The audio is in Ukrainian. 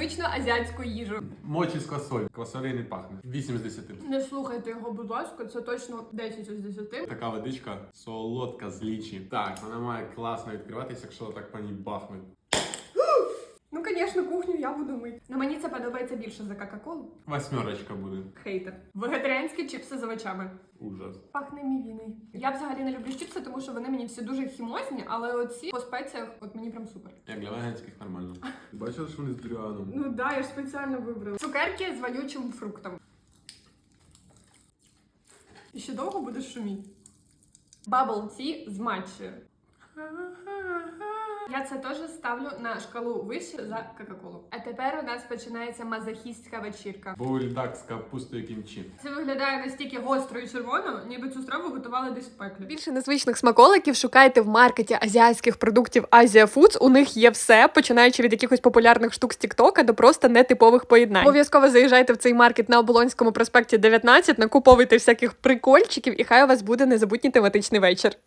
незвичну азіатську їжу. Мочі з квасоль. Квасолі не пахне. 8 з 10. Не слухайте його, будь ласка, це точно 10 з 10. Така водичка солодка з лічі. Так, вона має класно відкриватися, якщо так по ній бахнуть. Ну, звісно, кухню я буду мити. Но мені це подобається більше за Кока-Колу. Восьмерочка буде. Хейтер. Вегетаріанські чіпси з овочами. Ужас. Пахне мівіною. Я взагалі не люблю чіпси, тому що вони мені всі дуже хімозні, але оці по спеціях, от мені прям супер. Як для веганських нормально. Бачила, що вони з дріаном? Ну да, я ж спеціально вибрала. Цукерки з вонючим фруктом. І ще довго будеш шуміти. Bubble tea з матчею. Я це теж ставлю на шкалу вище за Кока-Колу. А тепер у нас починається мазохістська вечірка. Боульдак з капустою кімчі. Це виглядає настільки гостро і червоно, ніби цю страву готували десь в пеклі. Більше незвичних смаколиків шукайте в маркеті азіатських продуктів Asia Foods. У них є все, починаючи від якихось популярних штук з Тіктока до просто нетипових поєднань. Обов'язково заїжджайте в цей маркет на Оболонському проспекті 19, накуповуйте всяких прикольчиків, і хай у вас буде незабутній тематичний вечір.